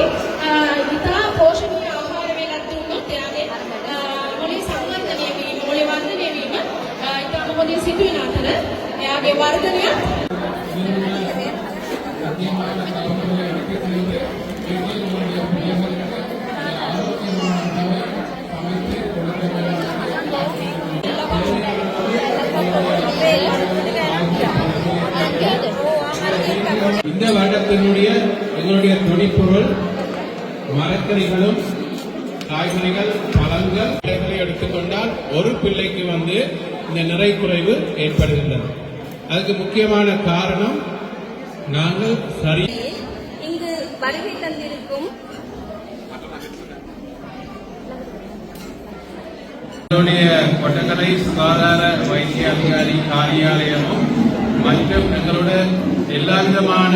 ಮಾಡ್ತೀವಿ ಇಂತಹ ಪೋಷಣೀಯ ಆಹಾರವೇನಾದ್ರೂ ತ್ಯಾಗೆ ಮೊಳೆ ಸಂವರ್ಧನೆಯ ಮೊಳೆ ವರ್ಧನೆಯ ಇಂತಹ ಮೊದಲ ಸಿದ್ಧನಾಥನ ತ್ಯಾಗೆ ವರ್ಧನೆಯ இந்த வருடத்தினுடைய எங்களுடைய துணிப்பொருள் மரக்கறிகளும் காய்கறிகள் பழங்கள் எடுத்துக்கொண்டால் ஒரு பிள்ளைக்கு வந்து இந்த நிறை குறைவு ஏற்படுகின்றது. அதுக்கு முக்கியமான காரணம் நாங்கள் சரி இங்கு வருகை தந்திருக்கும் கொட்டக்கலை சுகாதார வைத்திய அதிகாரி காரியாலயமும் மற்றும் எங்களோட எல்லா விதமான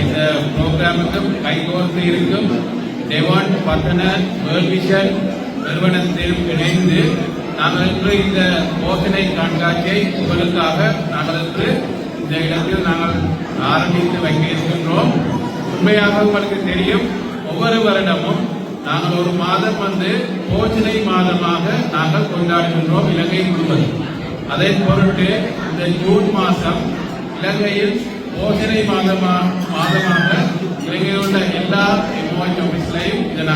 இந்த புரோகிராமுக்கும் கைகோர்த்து இருக்கும். டெவான் பட்டண வேர்ல்ட் விஷன் நிறுவனத்திலும் இணைந்து நாங்கள் இன்று இந்த போசனை கண்காட்சியை உங்களுக்காக நாங்கள் இன்று இந்த இடத்தில் நாங்கள் ஆரம்பித்து வைக்க இருக்கின்றோம் உண்மையாக உங்களுக்கு தெரியும் ஒவ்வொரு வருடமும் நாங்கள் ஒரு மாதம் வந்து போச்சனை மாதமாக நாங்கள் கொண்டாடுகின்றோம் இலங்கை முழுவதும். அதை பொருட்டு இந்த ஜூன் மாதம் இலங்கையில் போஷனை மாதமா மாதமாக இலங்கையில் உள்ள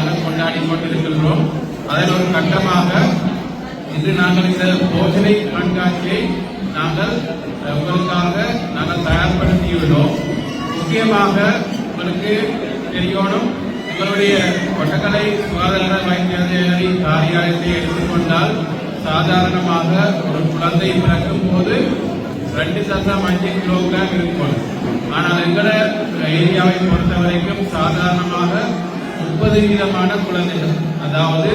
நாங்கள் கொண்டாடி கொண்டிருக்கின்றோம். அதில் ஒரு கட்டமாக இன்று நாங்கள் இந்த போஜனை கண்காட்சியை நாங்கள் உங்களுக்காக நாங்கள் தயார்படுத்தியுள்ளோம். முக்கியமாக உங்களுக்கு தெரியணும் உங்களுடைய கொட்டக்கலை சுகாதார வைத்திய காரியாலயத்தை எடுத்துக்கொண்டால் சாதாரணமாக ஒரு குழந்தை பிறக்கும் போது ரெண்டு சதம் அஞ்சு கிலோகிராம் இருக்கும். ஆனால் எங்கள ஏரியாவை பொறுத்த வரைக்கும் சாதாரணமாக முப்பது வீதமான குழந்தைகள். அதாவது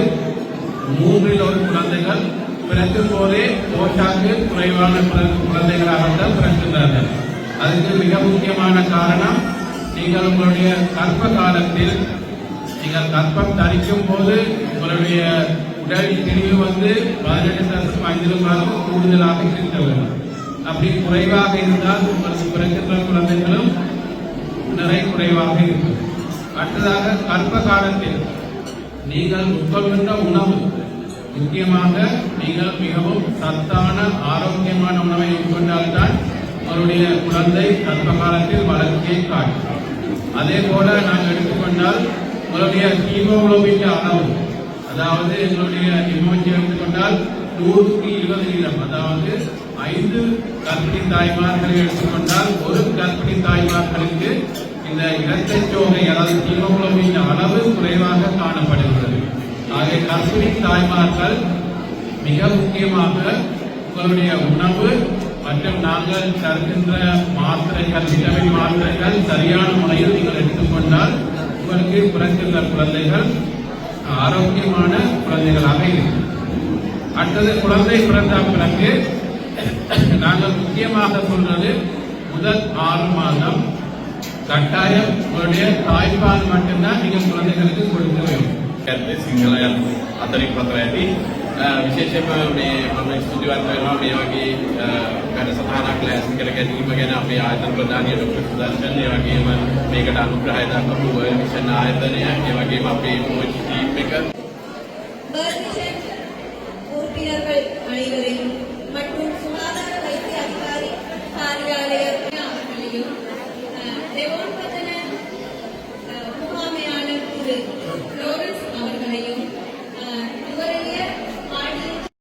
மூன்றில் ஒரு குழந்தைகள் பிறக்கும் போதே போட்டாக்கு குறைவான குழந்தைகளாகத்தான் பிறக்கின்றார்கள். அதுக்கு மிக முக்கியமான காரணம் நீங்கள் உங்களுடைய கர்ப்ப காலத்தில் நீங்கள் கற்பம் தரிக்கும் போது உங்களுடைய உடல் திணிவு வந்து பதினெட்டு தசம் ஐந்து மாதம் கூடுதலாக இருக்க வேண்டும். அப்படி குறைவாக இருந்தால் உங்களுக்கு பிறக்கின்ற குழந்தைகளும் நிறை குறைவாக இருக்கும். அடுத்ததாக கர்ப்ப காலத்தில் நீங்கள் உட்கொள்கின்ற உணவு. முக்கியமாக நீங்கள் மிகவும் சத்தான ஆரோக்கியமான உணவை உட்கொண்டால்தான் அவருடைய குழந்தை கர்ப்ப காலத்தில் வளர்ச்சியை காட்டும். அதே போல நாங்கள் எடுத்துக்கொண்டால் உங்களுடைய ஹீமோகுளோபின் அளவு. அதாவது எங்களுடைய ஹிமோஜி எடுத்துக்கொண்டால் நூறுக்கு இருபது வீதம். அதாவது ஐந்து கர்ப்பிணி தாய்மார்களை எடுத்துக்கொண்டால் ஒரு கர்ப்பிணி தாய்மார்களுக்கு இந்த இரட்டை சோகை அதாவது ஹீமோகுளோபின் அளவு குறைவாக காணப்படுகிறது. ஆகவே கர்ப்பிணி தாய்மார்கள் மிக முக்கியமாக உங்களுடைய உணவு மற்றும் நாங்கள் தருகின்ற மாத்திரைகள் விட்டமின் மாத்திரைகள் சரியான முறையில் நீங்கள் எடுத்துக்கொண்டால் உங்களுக்கு பிறக்கின்ற குழந்தைகள் ஆரோக்கியமான குழந்தைகளாக இருக்கும். அடுத்தது குழந்தை பிறந்த பிறகு நாங்கள் முக்கியமாக சொல்றது முதல் ஆறு மாதம் கட்டாயம் உங்களுடைய தாய்ப்பால் மட்டும்தான் நீங்க குழந்தைகளுக்கு கொடுக்க வேண்டும் சிங்கள අතරිපතරඇති විශේෂම මේ ස්තුතිවන්ත වෙනවා මේ වගේ වැඩසටහනක් ලෑස්ති කර ගැනීම ගැන අපේ ආයතන ප්‍රධානිය ડોક્ટર සුදර්ශන් ඒ වගේම මේකට අනුග්‍රහය දක්වපු වර්ල්ඩ් මිෂන් ආයතනය ඒ වගේම අපේ මොච් ටීම් එක வர்ல்ட் மிஷன் உறுப்பினர்கள் அனைவரையும் மற்றும் சுகாதார வைத்திய அதிகாரி காரியாலய